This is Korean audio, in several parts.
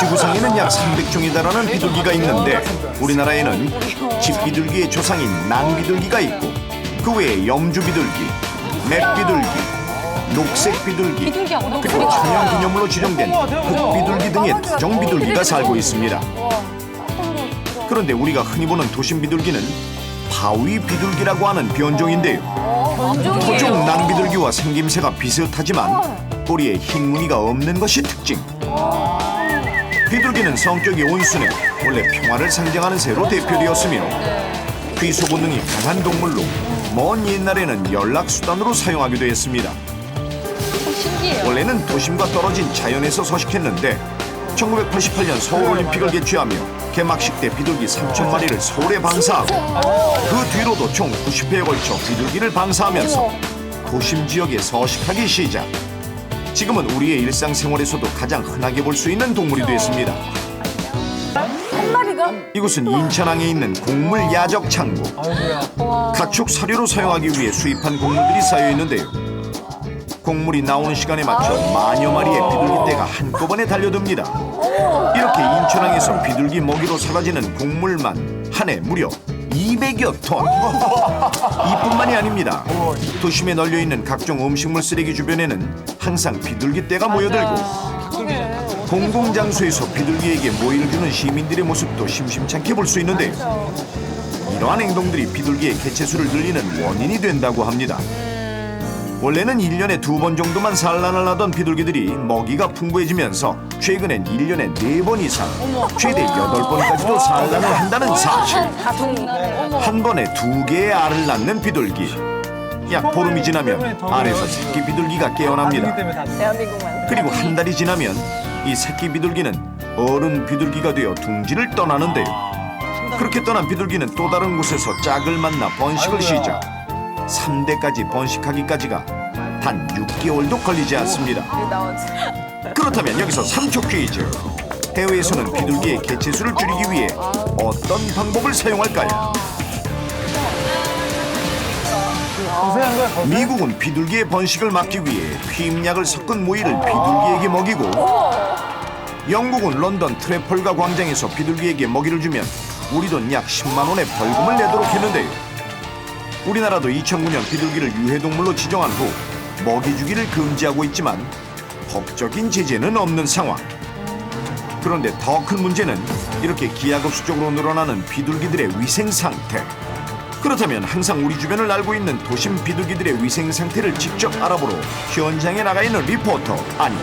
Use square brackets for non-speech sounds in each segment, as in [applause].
지구상에는 약 300종에 달하는 비둘기가 있는데 우리나라에는 집비둘기의 조상인 낭비둘기가 있고 그 외에 염주비둘기, 맵비둘기, 녹색비둘기 그리고 천연기념물로 지정된 흑비둘기 등의 토종비둘기가 살고 있습니다. 그런데 우리가 흔히 보는 도심비둘기는 바위비둘기라고 하는 변종인데요. 토종 낭비둘기와 생김새가 비슷하지만 꼬리에 흰 무늬가 없는 것이 특징. 비둘기는 성격이 온순해 원래 평화를 상징하는 새로 대표되었으며 귀소 본능이 강한 동물로 먼 옛날에는 연락 수단으로 사용하기도 했습니다. 원래는 도심과 떨어진 자연에서 서식했는데 1988년 서울올림픽을 개최하며 개막식 때 비둘기 3천 마리를 서울에 방사하고 그 뒤로도 총 90회에 걸쳐 비둘기를 방사하면서 도심 지역에 서식하기 시작. 지금은 우리의 일상생활에서도 가장 흔하게 볼 수 있는 동물이 됐습니다. 한 마리가? 이곳은 인천항에 있는 곡물 야적 창고. 가축 사료로 사용하기 위해 수입한 곡물들이 쌓여 있는데요. 곡물이 나오는 시간에 맞춰 만여 마리의 비둘기떼가 한꺼번에 달려듭니다. 이렇게 인천항에서 비둘기 먹이로 사라지는 곡물만 한 해 무려 200여 톤. 이뿐만이 아닙니다. 도심에 널려 있는 각종 음식물 쓰레기 주변에는 항상 비둘기떼가 모여들고 공공장소에서 비둘기에게 모이를 주는 시민들의 모습도 심심찮게 볼 수 있는데요. 이러한 행동들이 비둘기의 개체수를 늘리는 원인이 된다고 합니다. 원래는 1년에 두 번 정도만 산란을 하던 비둘기들이 먹이가 풍부해지면서 최근엔 1년에 네 번 이상, 최대 8번까지도 산란을 한다는 사실. 한 번에 두 개의 알을 낳는 비둘기. 약 보름이 지나면 알에서 새끼 비둘기가 깨어납니다. 그리고 한 달이 지나면 이 새끼 비둘기는 어른 비둘기가 되어 둥지를 떠나는데요. 그렇게 떠난 비둘기는 또 다른 곳에서 짝을 만나 번식을 시작. 3대까지 번식하기까지가 단 6개월도 걸리지 않습니다. 그렇다면 여기서 3초 퀴즈. 해외에서는 비둘기의 개체수를 줄이기 위해 어떤 방법을 사용할까요? 미국은 비둘기의 번식을 막기 위해 피임약을 섞은 모이를 비둘기에게 먹이고 영국은 런던 트래펄가 광장에서 비둘기에게 먹이를 주면 우리 돈 약 10만 원의 벌금을 내도록 했는데요. 우리나라도 2009년 비둘기를 유해동물로 지정한 후 먹이 주기를 금지하고 있지만 법적인 제재는 없는 상황. 그런데 더 큰 문제는 이렇게 기하급수적으로 늘어나는 비둘기들의 위생 상태. 그렇다면 항상 우리 주변을 알고 있는 도심 비둘기들의 위생 상태를 직접 알아보러 현장에 나가 있는 리포터 아니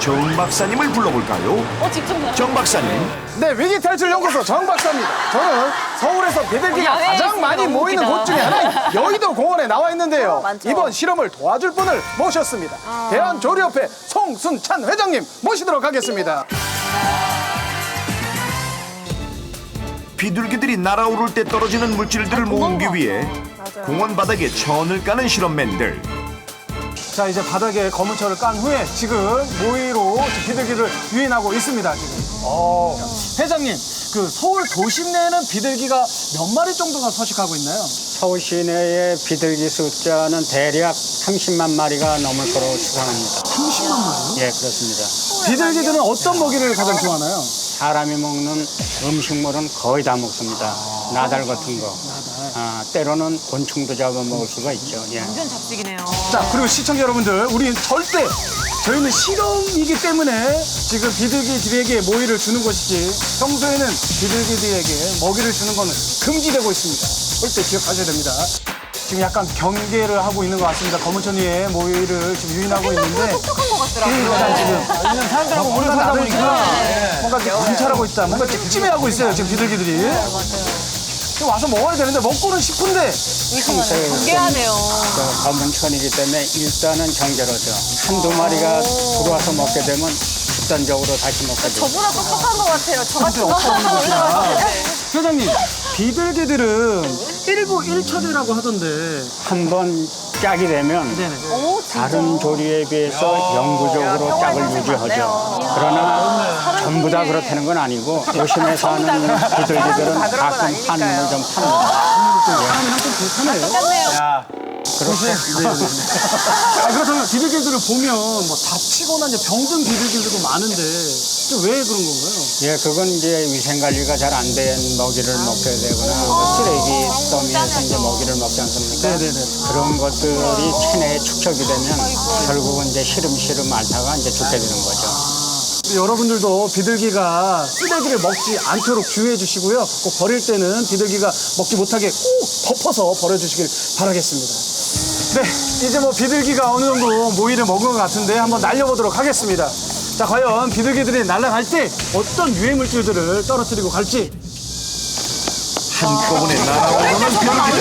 정 박사님을 불러볼까요? 어, 직접 나. 정 박사님 네, 위기 탈출 연구소 정 박사입니다. 저는 서울에서 비둘기가 야외에 가장 많이 모이는 웃기다. 곳 중에 하나인 여의도 공원에 나와 있는데요. 많죠. 이번 실험을 도와줄 분을 모셨습니다. 대한조류협회 송순찬 회장님 모시도록 하겠습니다. 비둘기들이 날아오를 때 떨어지는 물질들을 모으기 위해 공원 바닥에 천을 까는 실험맨들 자, 이제 바닥에 검은 철을 깐 후에 지금 모이로 비둘기를 유인하고 있습니다. 지금. 회장님, 그 서울 도심 내에는 비둘기가 몇 마리 정도가 서식하고 있나요? 서울 시내의 비둘기 숫자는 대략 30만 마리가 넘을 거로 추산합니다. 30만 마리. 예, 그렇습니다. 비둘기들은 어떤 먹이를 가장 좋아하나요? 사람이 먹는 음식물은 거의 다 먹습니다. 나달 같은 거. 아, 때로는 곤충도 잡아먹을 수가 있죠. 예. 완전 잡식이네요. 자, 그리고 시청자 여러분들, 우리는 절대 저희는 실험이기 때문에 지금 비둘기들에게 모이를 주는 것이지 평소에는 비둘기들에게 먹이를 주는 것은 금지되고 있습니다. 절대 기억하셔야 됩니다. 지금 약간 경계를 하고 있는 것 같습니다. 검은 천 위에 모이를 지금 유인하고 있는데 똑똑한 것 같더라고요. 약간 지금 사람들하고 오래 살다 보니까 뭔가 이렇게 관찰하고 있다. 뭔가 찜찜해하고 있어요, 지금 비둘기들이. 지금 와서 먹어야 되는데 먹고는 싶은데 평소에 경계하네요. 그 검은천이기 때문에 일단은 경계로죠. 한두 마리가 들어와서 먹게 되면 집단적으로 다시 먹게 되죠. 저보다 똑똑한 것 같아요. 저같이 없어지는 것이구나. 네. 회장님, 비둘기들은 일부 일처제라고 하던데. 한 번 짝이 되면 네네. 오, 진짜. 다른 조류에 비해서 영구적으로 짝을 유지하죠. 그러나 전부 다 그렇다는 건 아니고 [laughs] 도심에 사는 비둘기들은 가끔 한눈을 좀 팝니다. 사람이랑 좀 비슷하네요. 똑같네요. 야, 그렇죠. [laughs] 아, 그렇다면 비둘기들을 보면 뭐 다치거나 이제 병든 비둘기들도 많은데 좀왜 그런 건가요? 예, 그건 이제 위생 관리가 잘 안 된 먹이를 먹여야 되거나 뭐 쓰레기 더미에서 이제 먹이를 먹지 않습니까? 네네네. 그런 것들이 체내에 축적이 되면 결국은 이제 시름시름 앓다가 이제 죽게 되는 거죠. 여러분들도 비둘기가 쓰레기를 먹지 않도록 주의해 주시고요. 꼭 버릴 때는 비둘기가 먹지 못하게 꼭 덮어서 버려주시길 바라겠습니다. 네, 이제 뭐 비둘기가 어느 정도 모이를 먹은 것 같은데 한번 날려보도록 하겠습니다. 자, 과연 비둘기들이 날아갈 때 어떤 유해 물질들을 떨어뜨리고 갈지 한꺼번에 날아오르는 비둘기들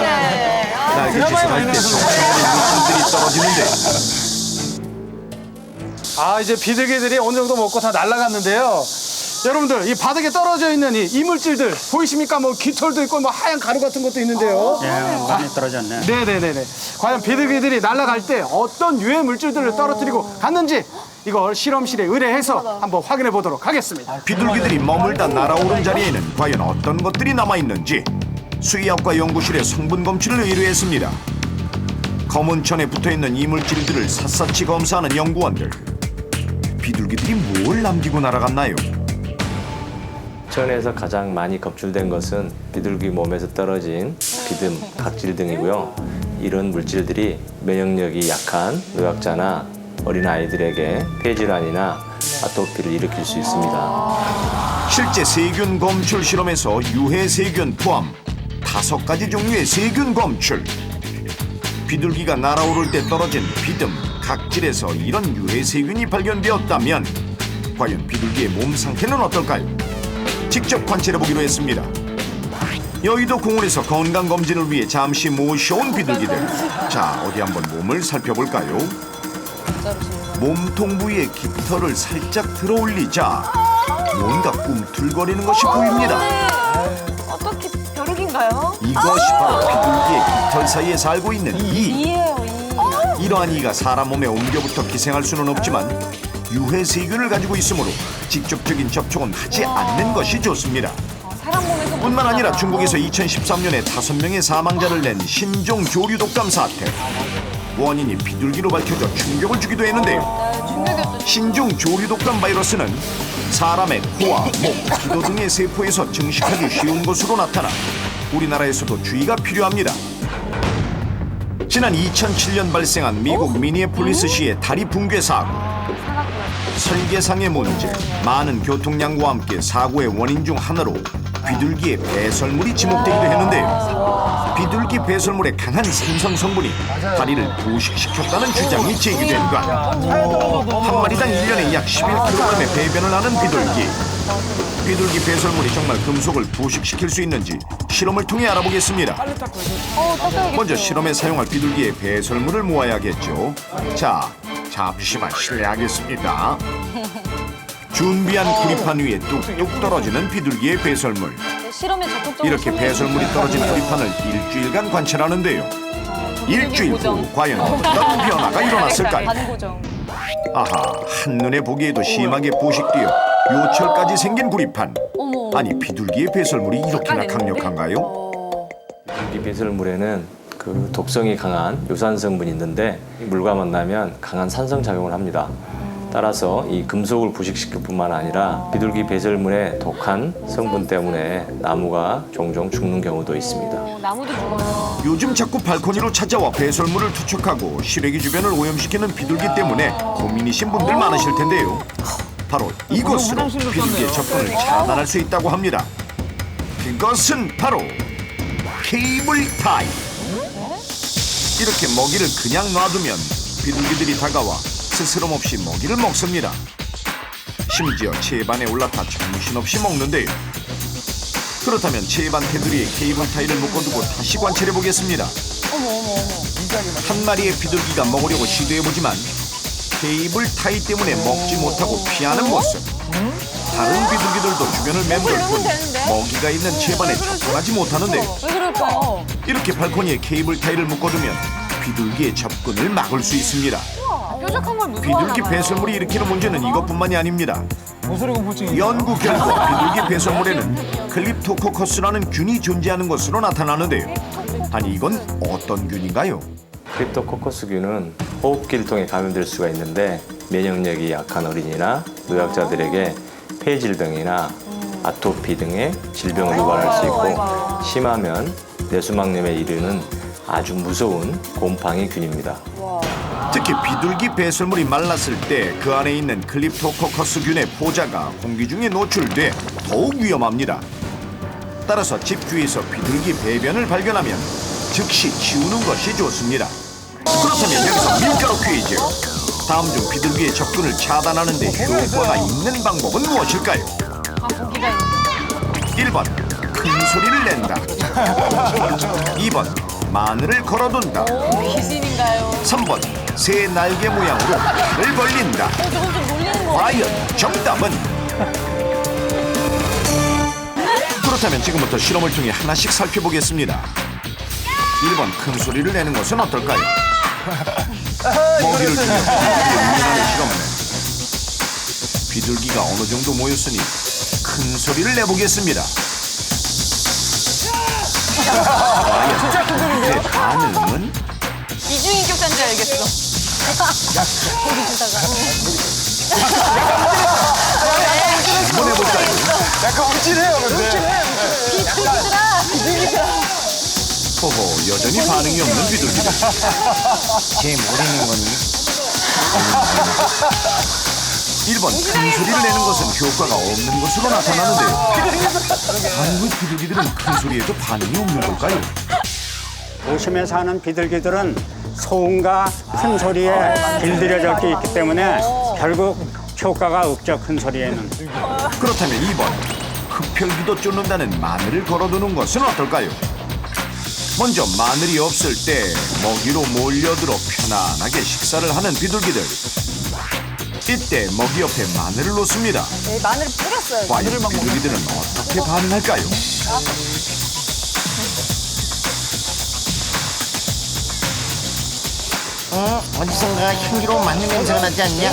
네. 날개짓을 할때 정신없는 물질들이 떨어지는데 아 이제 비둘기들이 어느 정도 먹고 다 날아갔는데요. 여러분들 이 바닥에 떨어져 있는 이 이물질들 보이십니까? 뭐 깃털도 있고 뭐 하얀 가루 같은 것도 있는데요. 예, 많이 떨어졌네. 네네네네. 과연 비둘기들이 날아갈 때 어떤 유해 물질들을 떨어뜨리고 갔는지 이걸 실험실에 의뢰해서 한번 확인해 보도록 하겠습니다. 비둘기들이 머물다 날아오른 자리에는 과연 어떤 것들이 남아 있는지 수의학과 연구실에 성분 검출을 의뢰했습니다. 검은 천에 붙어 있는 이물질들을 샅샅이 검사하는 연구원들 비둘기들이 뭘 남기고 날아갔나요? 천에서 가장 많이 검출된 것은 비둘기 몸에서 떨어진 비듬, 각질 등이고요. 이런 물질들이 면역력이 약한 노약자나 어린 아이들에게 폐질환이나 아토피를 일으킬 수 있습니다. 실제 세균 검출 실험에서 유해 세균 포함 다섯 가지 종류의 세균 검출. 비둘기가 날아오를 때 떨어진 비듬, 각질에서 이런 유해 세균이 발견되었다면 과연 비둘기의 몸 상태는 어떨까요? 직접 관찰해 보기로 했습니다. 여의도 공원에서 건강 검진을 위해 잠시 모셔온 비둘기들. 자, 어디 한번 몸을 살펴볼까요? 몸통 부위에 깃털을 살짝 들어올리자 뭔가 꿈틀거리는 것이 보입니다. 어떻게 벼룩인가요? 이것이 바로 비둘기의 깃털 사이에 살고 있는 이. 이에요, 이. 이러한 이가 사람 몸에 옮겨부터 기생할 수는 없지만 유해 세균을 가지고 있으므로 직접적인 접촉은 하지 않는 것이 좋습니다. 어, 사람 몸에서 뿐만 아니라 중국에서 2013년에 다섯 명의 사망자를 낸 신종 조류 독감 사태. 원인이 비둘기로 밝혀져 충격을 주기도 했는데요. 신종 조류 독감 바이러스는 사람의 코와 목, 기도 등의 세포에서 증식하기 쉬운 것으로 나타나 우리나라에서도 주의가 필요합니다. 지난 2007년 발생한 미국 미니애폴리스시의 다리 붕괴 사고. 설계상의 문제, 많은 교통량과 함께 사고의 원인 중 하나로 비둘기의 배설물이 지목되기도 했는데요. 비둘기 배설물의 강한 산성 성분이 다리를 부식시켰다는 주장이 제기된 것. 한 마리당 1년에 약 11kg의 배변을 하는 비둘기. 비둘기 배설물이 정말 금속을 부식시킬 수 있는지 실험을 통해 알아보겠습니다. 어. 먼저 실험에 사용할 비둘기의 배설물을 모아야겠죠. 자, 잠시만 실례하겠습니다. [laughs] 준비한 구리판 위에 뚝뚝 떨어지는 비둘기의 배설물. 네, 실험에 적극적으로 이렇게 참여해 배설물이 떨어진. 구리판을 일주일간 관찰하는데요. 일주일 후. 과연 [laughs] 어떤 변화가 일어났을까요? 반 고정. 아하, 한눈에 보기에도 심하게 부식되어 요철까지 생긴 구리판. 어머. 아니, 비둘기의 배설물이 이렇게나? 강력한가요? 어. 이 배설물에는 그 독성이 강한 요산 성분이 있는데 이 물과 만나면 강한 산성 작용을 합니다. 따라서 이 금속을 부식시킬 뿐만 아니라 비둘기 배설물의 독한 성분 때문에 나무가 종종 죽는 경우도 있습니다. 어, 나무도 죽어요. 요즘 자꾸 발코니로 찾아와 배설물을 투척하고 시래기 주변을 오염시키는 비둘기 때문에 고민이신 분들 많으실 텐데요. 바로 이것으로 비둘기의 접근을 차단할 수 있다고 합니다. 그것은 바로 케이블 타이. 이렇게 먹이를 그냥 놔두면 비둘기들이 다가와 스스럼 없이 먹이를 먹습니다. 심지어 채반에 올라타 정신없이 먹는데요. 그렇다면 채반 테두리에 케이블 타이를 묶어두고 다시 관찰해 보겠습니다. 한 마리의 비둘기가 먹으려고 시도해보지만 케이블 타이 때문에 먹지 못하고 피하는 모습. 다른 비둘기들도 주변을 맴돌 뿐 먹이가 있는 채반에 접근하지 못하는데요. 이렇게 발코니에 케이블 타이를 묶어두면 비둘기의 접근을 막을 수 있습니다. 뾰족한 걸 무서워하나 비둘기 봐요. 배설물이 일으키는 문제는 이것뿐만이 아닙니다. 연구 결과 [laughs] 비둘기 배설물에는 클립토코커스라는 균이 존재하는 것으로 나타나는데요. 아니 이건 어떤 균인가요? 크립토코커스균은 호흡기를 통해 감염될 수가 있는데 면역력이 약한 어린이나 노약자들에게 폐질병이나 아토피 등의 질병을 유발할 수 있고 심하면 뇌수막염에 이르는 아주 무서운 곰팡이 균입니다. 특히 비둘기 배설물이 말랐을 때 그 안에 있는 클립토코커스균의 포자가 공기 중에 노출돼 더욱 위험합니다. 따라서 집 주위에서 비둘기 배변을 발견하면 즉시 치우는 것이 좋습니다. 그렇다면 여기서 밀가루 퀴즈. 다음 중 비둘기의 접근을 차단하는 데 효과가 있는 방법은 무엇일까요? 아, 고기가 있는. 1번 큰 소리를 낸다. 2번 마늘을 걸어둔다. 오, 귀신인가요? 3번 새 날개 모양으로 팔을 벌린다. 과연 정답은? 그렇다면 지금부터 실험을 통해 하나씩 살펴보겠습니다. 1번 큰 소리를 내는 것은 어떨까요? 먹이를 주며 비둘기의 실험은 비둘기가 어느 정도 모였으니 큰 소리를 내보겠습니다. 과연 그의 반응은? 이중인격자인 줄 알겠어. 고기 주다가. 한번? 약간 움찔해요, 근데. 비둘기들아! 비둘기들아! 호호 여전히 반응이 없는 비둘기들 제 모르는 거니? 1번 큰 소리를 내는 것은 효과가 없는 것으로 나타나는데요 아니 왜 비둘기들은 큰 소리에도 반응이 없는 걸까요? 도심에 사는 비둘기들은 소음과 큰 소리에 길들여져 있기 때문에 결국 효과가 없죠, 큰 소리에는. 그렇다면 2번 흡혈귀도 쫓는다는 마늘을 걸어두는 것은 어떨까요? 먼저 마늘이 없을 때 먹이로 몰려들어 편안하게 식사를 하는 비둘기들 이때 먹이 옆에 마늘을 놓습니다 네, 마늘을 뿌렸어요. 과연 비둘기들은 어떻게 반응할까요? 어? 어디선가 향기로운 마늘 냄새가 나지 않냐?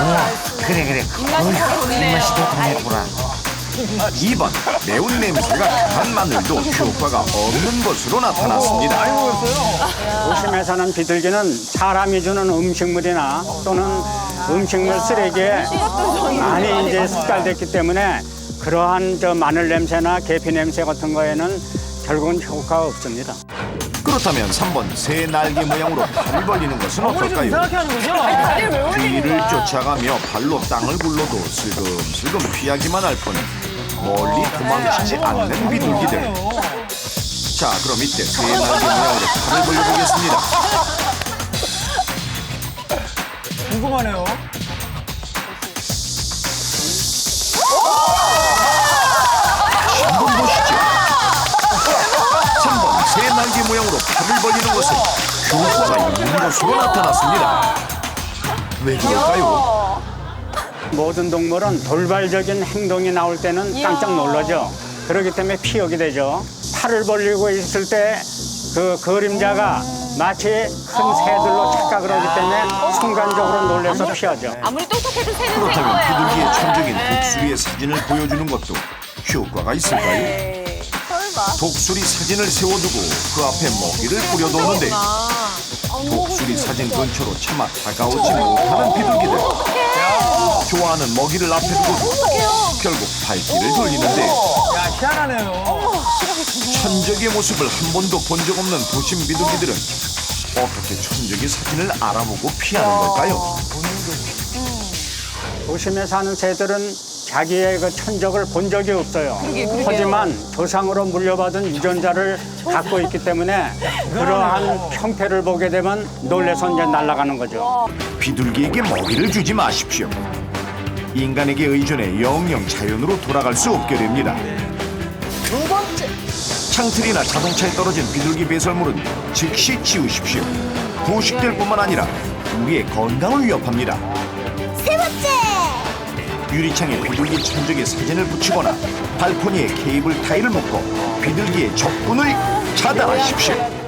어, 그래 그래 입맛이 더 강해보라 2번 매운 냄새가 강한 마늘도 효과가 없는 것으로 나타났습니다. 도심에 사는 비둘기는 사람이 주는 음식물이나 또는 음식물 쓰레기에 많이 이제 습관됐기 때문에 그러한 저 마늘 냄새나 계피 냄새 같은 거에는 결국은 효과가 없습니다. 그렇다면 3번 새 날개 모양으로 팔을 벌리는 것은 어떨까요? 다리를 왜 올리는 뒤를 거야? 쫓아가며 발로 땅을 굴러도 슬금슬금 피하기만 할 뿐 멀리 도망치지 않는 비둘기들. 자, 그럼 이때 새 날개 모양으로 팔을 벌려보겠습니다. 궁금하네요. 모양으로 팔을 벌리는 것은 효과가 있는 것으로 나타났습니다. 왜 그럴까요? 모든 동물은 돌발적인 행동이 나올 때는 깜짝 놀라죠. 그렇기 때문에 피하게 되죠. 팔을 벌리고 있을 때 그 그림자가 마치 큰 새들로 착각을 하기 때문에 순간적으로 놀라서 피하죠. 아무리 똑똑해도 새는 새 그렇다면. 비둘기의 천적인 독수리의 사진을 보여주는 것도 효과가 있을까요? 독수리 사진을 세워두고 그 앞에 먹이를 뿌려놓는데 독수리 사진 근처로 차마 다가오지 못하는 비둘기들. 좋아하는 먹이를 앞에 두고 결국 발길을 돌리는데 야, 희한하네요. 천적의 모습을 한 번도 본 적 없는 도심 비둘기들은 어떻게 천적의 사진을 알아보고 피하는 걸까요? 도심에 사는 새들은 자기의 그 천적을 본 적이 없어요. 하지만 조상으로 물려받은 유전자를 갖고 있기 때문에 [laughs] 그러한 형태를 보게 되면 놀래서 이제 날아가는 거죠. 비둘기에게 먹이를 주지 마십시오. 인간에게 의존해 영영 자연으로 돌아갈 수 없게 됩니다. 두 번째. 창틀이나 자동차에 떨어진 비둘기 배설물은 즉시 치우십시오. 부식될 뿐만 아니라 우리의 건강을 위협합니다. 세 번째. 유리창에 비둘기 천적의 사진을 붙이거나 발코니에 케이블 타이를 묶어 비둘기의 접근을 차단하십시오.